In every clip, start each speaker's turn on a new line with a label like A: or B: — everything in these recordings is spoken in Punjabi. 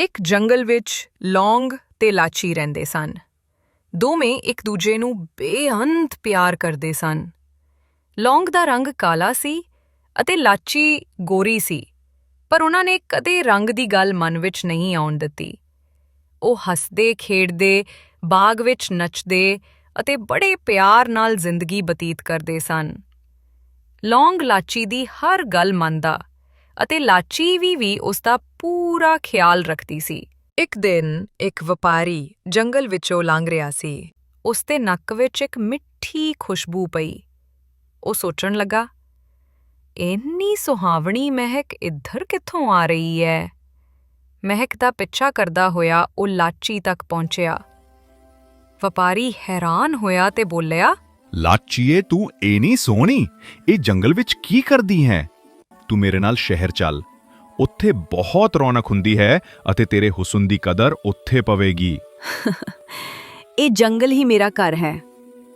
A: ਇੱਕ ਜੰਗਲ ਵਿੱਚ ਲੌਂਗ ਤੇ ਲਾਚੀ ਰਹਿੰਦੇ ਸਨ। ਦੋਵੇਂ ਇੱਕ ਦੂਜੇ ਨੂੰ ਬੇਅੰਤ ਪਿਆਰ ਕਰਦੇ ਸਨ। ਲੌਂਗ ਦਾ ਰੰਗ ਕਾਲਾ ਸੀ ਅਤੇ ਲਾਚੀ ਗੋਰੀ ਸੀ, ਪਰ ਉਹਨਾਂ ਨੇ ਕਦੇ ਰੰਗ ਦੀ ਗੱਲ ਮਨ ਵਿੱਚ ਨਹੀਂ ਆਉਣ ਦਿੱਤੀ। ਉਹ ਹੱਸਦੇ, ਖੇਡਦੇ, ਬਾਗ ਵਿੱਚ ਨੱਚਦੇ ਅਤੇ ਬੜੇ ਪਿਆਰ ਨਾਲ ਜ਼ਿੰਦਗੀ ਬਤੀਤ ਕਰਦੇ ਸਨ। ਲੌਂਗ ਲਾਚੀ ਦੀ ਹਰ ਗੱਲ ਮੰਨਦਾ ਅਤੇ ਲਾਚੀ ਵੀ ਵੀ ਉਸ ਦਾ ਪੂਰਾ ਖਿਆਲ ਰੱਖਦੀ ਸੀ। ਇੱਕ ਦਿਨ ਇੱਕ ਵਪਾਰੀ ਜੰਗਲ ਵਿੱਚੋਂ ਲੰਘ ਰਿਹਾ ਸੀ। ਉਸ ਦੇ ਨੱਕ ਵਿੱਚ ਇੱਕ ਮਿੱਠੀ ਖੁਸ਼ਬੂ ਪਈ। ਉਹ ਸੋਚਣ ਲੱਗਾ, ਇੰਨੀ ਸੁਹਾਵਣੀ ਮਹਿਕ ਇੱਧਰ ਕਿੱਥੋਂ ਆ ਰਹੀ ਹੈ? ਮਹਿਕ ਦਾ ਪਿੱਛਾ ਕਰਦਾ ਹੋਇਆ ਉਹ ਲਾਚੀ ਤੱਕ ਪਹੁੰਚਿਆ। ਵਪਾਰੀ ਹੈਰਾਨ ਹੋਇਆ ਤੇ ਬੋਲਿਆ,
B: ਲਾਚੀਏ, ਤੂੰ ਏਨੀ ਸੋਹਣੀ, ਇਹ ਜੰਗਲ ਵਿੱਚ ਕੀ ਕਰਦੀ ਹੈ? ਤੂੰ ਮੇਰੇ ਨਾਲ ਸ਼ਹਿਰ ਚੱਲ। ਉੱਥੇ ਬਹੁਤ ਰੌਣਕ ਹੁੰਦੀ ਹੈ ਅਤੇ ਤੇਰੇ ਹੁਸਨ ਦੀ ਕਦਰ ਉੱਥੇ ਪਵੇਗੀ।
C: ਇਹ ਜੰਗਲ ਹੀ ਮੇਰਾ ਘਰ ਹੈ।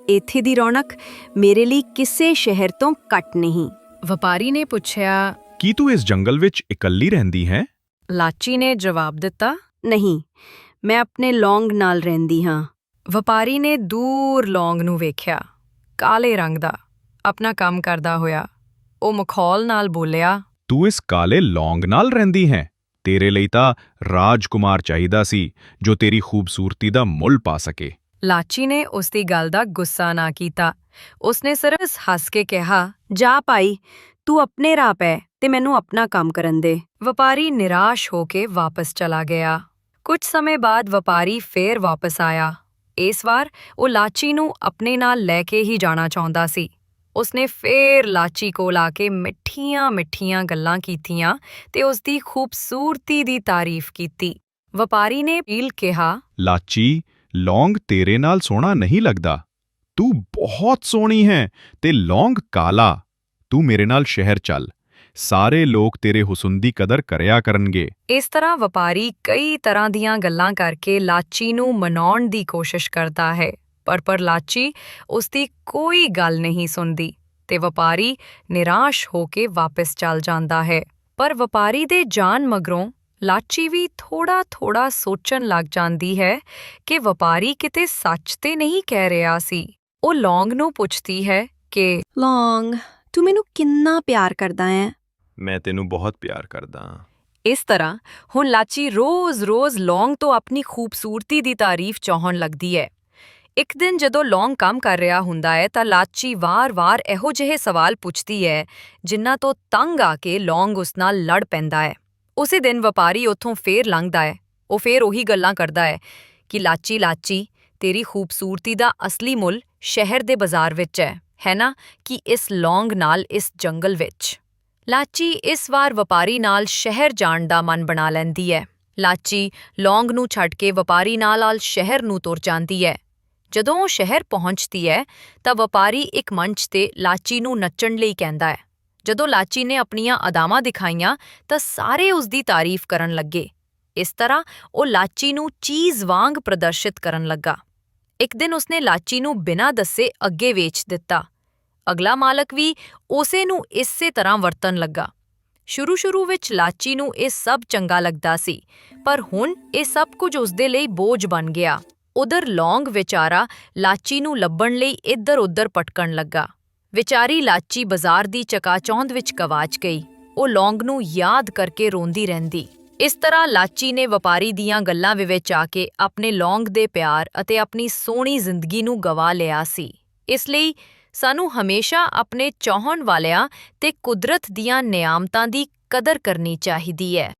C: ਇੱਥੇ ਦੀ ਰੌਣਕ ਮੇਰੇ ਲਈ ਕਿਸੇ ਸ਼ਹਿਰ ਤੋਂ ਘੱਟ ਨਹੀਂ।
A: ਵਪਾਰੀ ਨੇ ਪੁੱਛਿਆ
B: ਕੀ ਤੂੰ ਇਸ ਜੰਗਲ ਵਿੱਚ ਇਕੱਲੀ ਰਹਿੰਦੀ ਹੈ?
A: ਲਾਚੀ ਨੇ ਜਵਾਬ ਦਿੱਤਾ
C: ਨਹੀਂ ਮੈਂ ਆਪਣੇ ਲੌਂਗ ਨਾਲ ਰਹਿੰਦੀ ਹਾਂ।
A: ਵਪਾਰੀ ਨੇ ਦੂਰ ਲੌਂਗ ਨੂੰ ਵੇਖਿਆ ਕਾਲੇ ਰੰਗ ਦਾ ਆਪਣਾ ਕੰਮ ਕਰਦਾ ਹੋਇਆ। ਉਹ ਮਖੌਲ ਨਾਲ ਬੋਲਿਆ
B: ਤੂੰ ਇਸ ਕਾਲੇ ਲੌਂਗ ਨਾਲ ਰਹਿੰਦੀ ਹੈ। ਤੇਰੇ ਲਈ ਤਾਂ ਰਾਜਕੁਮਾਰ ਚਾਹੀਦਾ ਸੀ ਜੋ ਤੇਰੀ ਖੂਬਸੂਰਤੀ ਦਾ ਮੁੱਲ ਪਾ ਸਕੇ।
A: ਲਾਚੀ ਨੇ ਉਸ ਦੀ ਗੱਲ ਦਾ ਗੁੱਸਾ ਨਾ ਕੀਤਾ। ਉਸਨੇ ਸਿਰਫ ਹੱਸ ਕੇ ਕਿਹਾ
C: ਜਾ ਭਾਈ ਤੂੰ ਆਪਣੇ ਰਾਹ ਪੈ ਤੇ ਮੈਨੂੰ ਆਪਣਾ ਕੰਮ ਕਰਨ ਦੇ।
A: ਵਪਾਰੀ ਨਿਰਾਸ਼ ਹੋ ਕੇ ਵਾਪਸ ਚਲਾ ਗਿਆ। ਕੁਝ ਸਮੇਂ ਬਾਅਦ ਵਪਾਰੀ ਫੇਰ ਵਾਪਸ ਆਇਆ। ਇਸ ਵਾਰ ਉਹ ਲਾਚੀ ਨੂੰ ਆਪਣੇ ਨਾਲ ਲੈ ਕੇ ਹੀ ਜਾਣਾ ਚਾਹੁੰਦਾ ਸੀ। ਉਸਨੇ ਫੇਰ ਲਾਚੀ ਕੋਲ ਆ ਕੇ ਮਿੱਠੀਆਂ-ਮਿੱਠੀਆਂ ਗੱਲਾਂ ਕੀਤੀਆਂ ਤੇ ਉਸ ਦੀ ਖੂਬਸੂਰਤੀ ਦੀ ਤਾਰੀਫ ਕੀਤੀ। ਵਪਾਰੀ ਨੇ ਪੀਲ ਕਿਹਾ
B: ਲਾਚੀ ਲੌਂਗ ਤੇਰੇ ਨਾਲ ਸੋਹਣਾ ਨਹੀਂ ਲੱਗਦਾ। ਤੂੰ ਬਹੁਤ ਸੋਹਣੀ ਹੈ ਤੇ ਲੌਂਗ ਕਾਲਾ। ਤੂੰ ਮੇਰੇ ਨਾਲ ਸ਼ਹਿਰ ਚੱਲ। ਸਾਰੇ ਲੋਕ ਤੇਰੇ ਹੁਸਨ ਦੀ ਕਦਰ ਕਰਿਆ ਕਰਨਗੇ।
A: ਇਸ ਤਰ੍ਹਾਂ ਵਪਾਰੀ ਕਈ ਤਰ੍ਹਾਂ ਦੀਆਂ ਗੱਲਾਂ ਕਰਕੇ ਲਾਚੀ ਨੂੰ ਮਨਾਉਣ ਦੀ ਕੋਸ਼ਿਸ਼ ਕਰਦਾ ਹੈ। ਪਰ ਪਰ ਲਾਚੀ ਉਸ ਦੀ ਕੋਈ ਗੱਲ ਨਹੀਂ ਸੁਣਦੀ ਤੇ ਵਪਾਰੀ ਨਿਰਾਸ਼ ਹੋ ਕੇ ਵਾਪਸ ਚੱਲ ਜਾਂਦਾ ਹੈ। ਪਰ ਵਪਾਰੀ ਦੇ ਜਾਣ ਮਗਰੋਂ ਲਾਚੀ ਵੀ ਥੋੜਾ ਥੋੜਾ ਸੋਚਣ ਲੱਗ ਜਾਂਦੀ ਹੈ ਕਿ ਵਪਾਰੀ ਕਿਤੇ ਸੱਚ ਤੇ ਨਹੀਂ ਕਹਿ ਰਿਹਾ ਸੀ। ਉਹ ਲੌਂਗ ਨੂੰ ਪੁੱਛਦੀ ਹੈ ਕਿ
C: ਲੌਂਗ ਤੂੰ ਮੈਨੂੰ ਕਿੰਨਾ ਪਿਆਰ ਕਰਦਾ ਹੈ?
B: ਮੈਂ ਤੈਨੂੰ ਬਹੁਤ ਪਿਆਰ ਕਰਦਾ ਹਾਂ।
A: ਇਸ ਤਰ੍ਹਾਂ ਹੁਣ ਲਾਚੀ ਰੋਜ਼-ਰੋਜ਼ ਲੌਂਗ ਤੋਂ ਆਪਣੀ ਖੂਬਸੂਰਤੀ ਦੀ ਤਾਰੀਫ ਚਾਹਣ ਲੱਗਦੀ ਹੈ। ਇੱਕ ਦਿਨ ਜਦੋਂ ਲੌਂਗ ਕੰਮ ਕਰ ਰਿਹਾ ਹੁੰਦਾ ਹੈ ਤਾਂ ਲਾਚੀ ਵਾਰ-ਵਾਰ ਇਹੋ ਜਿਹੇ ਸਵਾਲ ਪੁੱਛਦੀ ਹੈ, ਜਿਨ੍ਹਾਂ ਤੋਂ ਤੰਗ ਆ ਕੇ ਲੌਂਗ ਉਸ ਨਾਲ ਲੜ ਪੈਂਦਾ ਹੈ। ਉਸੇ ਦਿਨ ਵਪਾਰੀ ਉੱਥੋਂ ਫੇਰ ਲੰਘਦਾ ਹੈ। ਉਹ ਫੇਰ ਉਹੀ ਗੱਲਾਂ ਕਰਦਾ ਹੈ ਕਿ ਲਾਚੀ ਲਾਚੀ, ਤੇਰੀ ਖੂਬਸੂਰਤੀ ਦਾ ਅਸਲੀ ਮੁੱਲ ਸ਼ਹਿਰ ਦੇ ਬਾਜ਼ਾਰ ਵਿੱਚ ਹੈ ਹੈ ਨਾ? ਕਿ ਇਸ ਲੌਂਗ ਨਾਲ ਇਸ ਜੰਗਲ ਵਿੱਚ। ਲਾਚੀ ਇਸ ਵਾਰ ਵਪਾਰੀ ਨਾਲ ਸ਼ਹਿਰ ਜਾਣ ਦਾ ਮਨ ਬਣਾ ਲੈਂਦੀ ਹੈ। ਲਾਚੀ ਲੌਂਗ ਨੂੰ ਛੱਡ ਕੇ ਵਪਾਰੀ ਨਾਲ ਆਲ ਸ਼ਹਿਰ ਨੂੰ ਤੁਰ ਜਾਂਦੀ ਹੈ। ਜਦੋਂ ਉਹ ਸ਼ਹਿਰ ਪਹੁੰਚਦੀ ਹੈ, ਤਾਂ ਵਪਾਰੀ ਇੱਕ ਮੰਚ ਤੇ ਲਾਚੀ ਨੂੰ ਨੱਚਣ ਲਈ ਕਹਿੰਦਾ ਹੈ। ਜਦੋਂ ਲਾਚੀ ਨੇ ਆਪਣੀਆਂ ਅਦਾਵਾਂ ਦਿਖਾਈਆਂ, ਤਾਂ ਸਾਰੇ ਉਸ ਦੀ ਤਾਰੀਫ ਕਰਨ ਲੱਗੇ। ਇਸ ਤਰ੍ਹਾਂ ਉਹ ਲਾਚੀ ਨੂੰ ਚੀਜ਼ ਵਾਂਗ ਪ੍ਰਦਰਸ਼ਿਤ ਕਰਨ ਲੱਗਾ। ਇੱਕ ਦਿਨ ਉਸਨੇ ਲਾਚੀ ਨੂੰ ਬਿਨਾਂ ਦੱਸੇ ਅੱਗੇ ਵੇਚ ਦਿੱਤਾ। ਅਗਲਾ ਮਾਲਕ ਵੀ ਉਸੇ ਨੂੰ ਇਸੇ ਤਰ੍ਹਾਂ ਵਰਤਣ ਲੱਗਾ। ਸ਼ੁਰੂ-ਸ਼ੁਰੂ ਵਿੱਚ ਲਾਚੀ ਨੂੰ ਇਹ ਸਭ ਚੰਗਾ ਲੱਗਦਾ ਸੀ, ਪਰ ਹੁਣ ਇਹ ਸਭ ਕੁਝ ਉਸਦੇ ਲਈ ਬੋਝ ਬਣ ਗਿਆ। ਉਧਰ ਲੌਂਗ ਵਿਚਾਰਾ ਲਾਚੀ ਨੂੰ ਲੱਭਣ ਲਈ ਇੱਧਰ-ਉੱਧਰ ਪਟਕਣ ਲੱਗਾ। ਵਿਚਾਰੀ ਲਾਚੀ ਬਾਜ਼ਾਰ ਦੀ ਚਕਾਚੌਂਧ ਵਿੱਚ ਗਵਾਚ ਗਈ। ਉਹ ਲੌਂਗ ਨੂੰ ਯਾਦ ਕਰਕੇ ਰੋਂਦੀ ਰਹਿੰਦੀ। ਇਸ ਤਰ੍ਹਾਂ ਲਾਚੀ ਨੇ ਵਪਾਰੀ ਦੀਆਂ ਗੱਲਾਂ ਵਿੱਚ ਆ ਕੇ ਆਪਣੇ ਲੌਂਗ ਦੇ ਪਿਆਰ ਅਤੇ ਆਪਣੀ ਸੋਹਣੀ ਜ਼ਿੰਦਗੀ ਨੂੰ ਗਵਾ ਲਿਆ ਸੀ। ਇਸ ਲਈ ਸਾਨੂੰ ਹਮੇਸ਼ਾ ਆਪਣੇ ਚਾਹਣ ਵਾਲਿਆਂ ਤੇ ਕੁਦਰਤ ਦੀਆਂ ਨਿਆਮਤਾਂ ਦੀ ਕਦਰ ਕਰਨੀ ਚਾਹੀਦੀ ਹੈ।